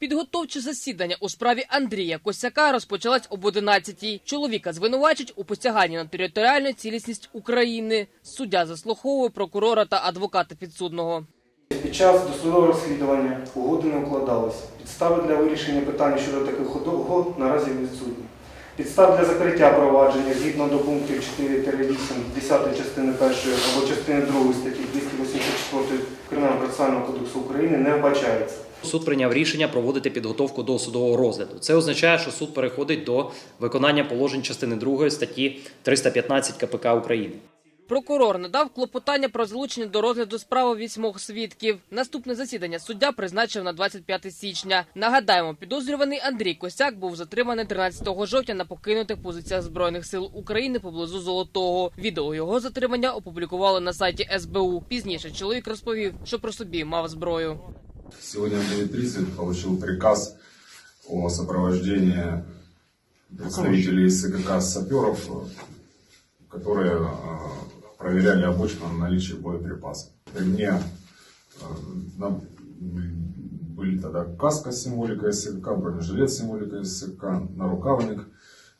Підготовче засідання у справі Андрія Косяка розпочалось об 11-й. Чоловіка звинувачать у посяганні на територіальну цілісність України. Суддя заслуховує прокурора та адвоката підсудного. Під час досудового розслідування угоди не укладалися. Підстави для вирішення питання щодо таких угод наразі відсутні. Підстав для закриття провадження згідно до пунктів 4-8 10 частини 1 або частини 2 статті 284 Кримінального процесуального кодексу України не вбачається. Суд прийняв рішення проводити підготовку до судового розгляду. Це означає, що суд переходить до виконання положень частини 2 статті 315 КПК України. Прокурор надав клопотання про залучення до розгляду справи вісьмох свідків. Наступне засідання суддя призначив на 25 січня. Нагадаємо, підозрюваний Андрій Косяк був затриманий 13 жовтня на покинутих позиціях збройних сил України поблизу Золотого. Відео його затримання опублікували на сайті СБУ. Пізніше чоловік розповів, що про собі мав зброю. Сегодня в 9.30 получил приказ о сопровождении представителей СКК саперов, которые проверяли обочину на наличие боеприпасов. При мне э, нам были тогда каска с символикой СКК, бронежилет с символикой СКК, нарукавник.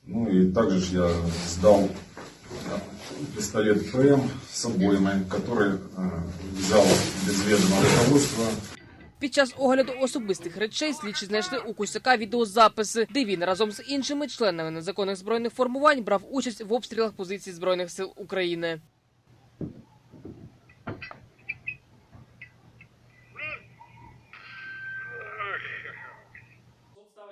Ну и также ж я сдал э, пистолет ПМ с обоймой, который э, взял без ведома руководства Під час огляду особистих речей слідчі знайшли у Косяка відеозаписи, де він разом з іншими членами незаконних збройних формувань брав участь в обстрілах позицій збройних сил України.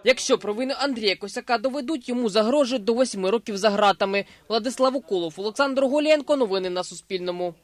Якщо провину Андрія Косяка доведуть, йому загрожують до восьми років за ґратами. Владислав Уколов, Олександр Голєнко. Новини на Суспільному.